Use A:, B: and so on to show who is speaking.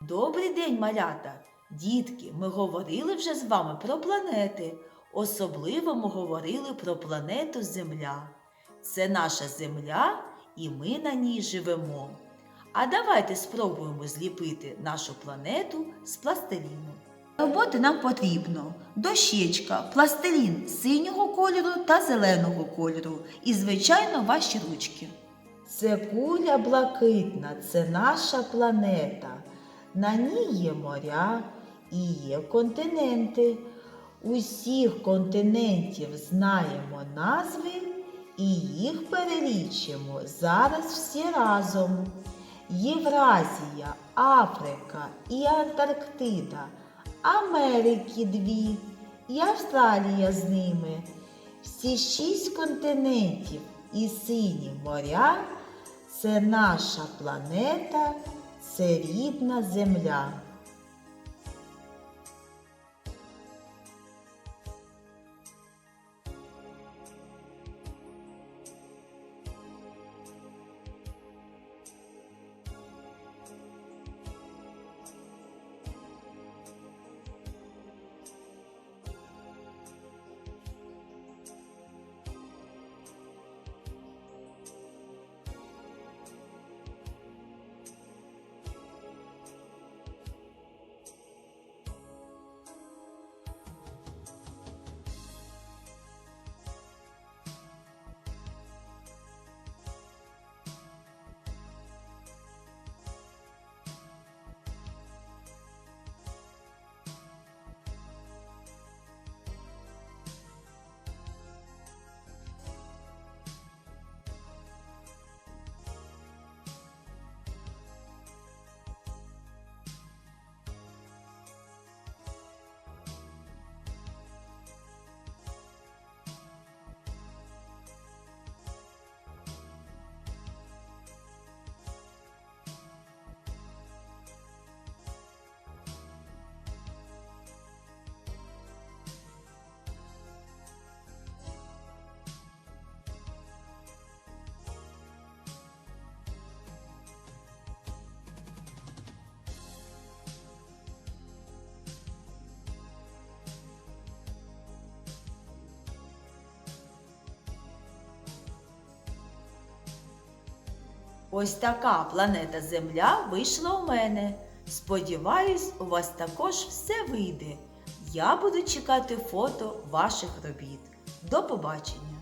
A: Добрий день, малята! Дітки, ми говорили вже з вами про планети. Особливо ми говорили про планету Земля. Це наша Земля, і ми на ній живемо. А давайте спробуємо зліпити нашу планету з пластиліну. Роботи нам потрібно дощечка, пластилін синього кольору та зеленого кольору і, звичайно, ваші ручки. Це куля блакитна, це наша планета. На ній є моря і є континенти. Усіх континентів знаємо назви і їх перелічимо зараз всі разом. Євразія, Африка і Антарктида, Америки дві і Австралія з ними. Всі шість континентів і сині моря це наша планета, це рідна земля. Ось така планета Земля вийшла у мене. Сподіваюсь, у вас також все вийде. Я буду чекати фото ваших робіт. До побачення!